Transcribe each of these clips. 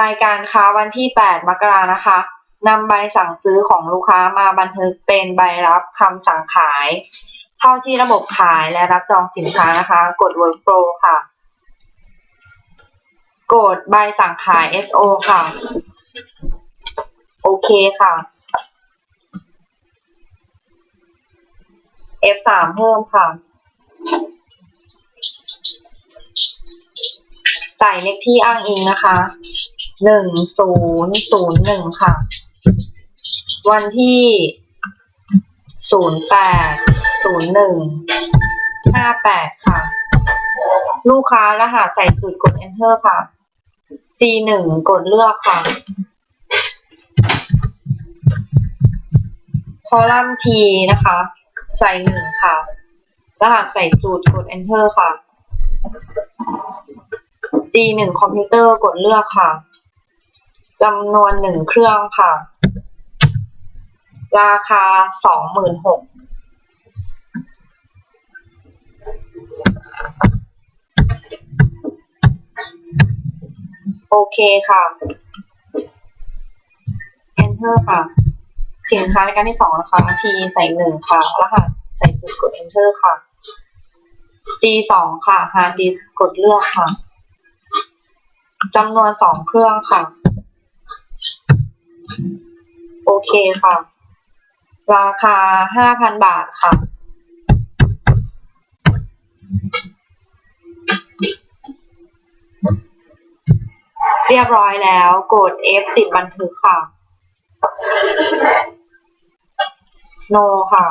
รายการค้าวันที่ 8 มกรานะคะนำใบสั่งซื้อของลูกค้ามาบันทึกเป็นใบรับคำสั่งขาย เข้าที่ระบบขายและรับจองสินค้านะคะ กด Workflow ค่ะ กดใบสั่งขาย SO ค่ะ โอเคค่ะ F3 เพิ่มค่ะ ใส่เลขที่อ้างอิงนะคะ หนึ่งศูนย์ศูนย์หนึ่งค่ะ วันที่ศูนย์แปดศูนย์หนึ่งห้าแปดค่ะ ลูกค้ารหัสใส่สูตรกด enter ค่ะ C หนึ่งกดเลือกค่ะ คอลัมน์ T นะคะ ใส่หนึ่งค่ะ รหัสใส่สูตรกด enter ค่ะ G หนึ่งคอมพิวเตอร์กดเลือกค่ะ จำนวนหนึ่งเครื่องค่ะ ราคาสองหมื่นหกโอเคค่ะ enter ค่ะ สินค้ารายการที่สองนะคะ T ใส่หนึ่งค่ะ รหัสใส่จุดกด enter ค่ะ G สองค่ะ hard disk กดเลือกค่ะจำนวนสองเครื่องค่ะ โอเคค่ะ ราคาห้าพันบาทค่ะ เรียบร้อยแล้วกด F ติดบันทึกค่ะ no ค่ะ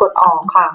กดออกค่ะ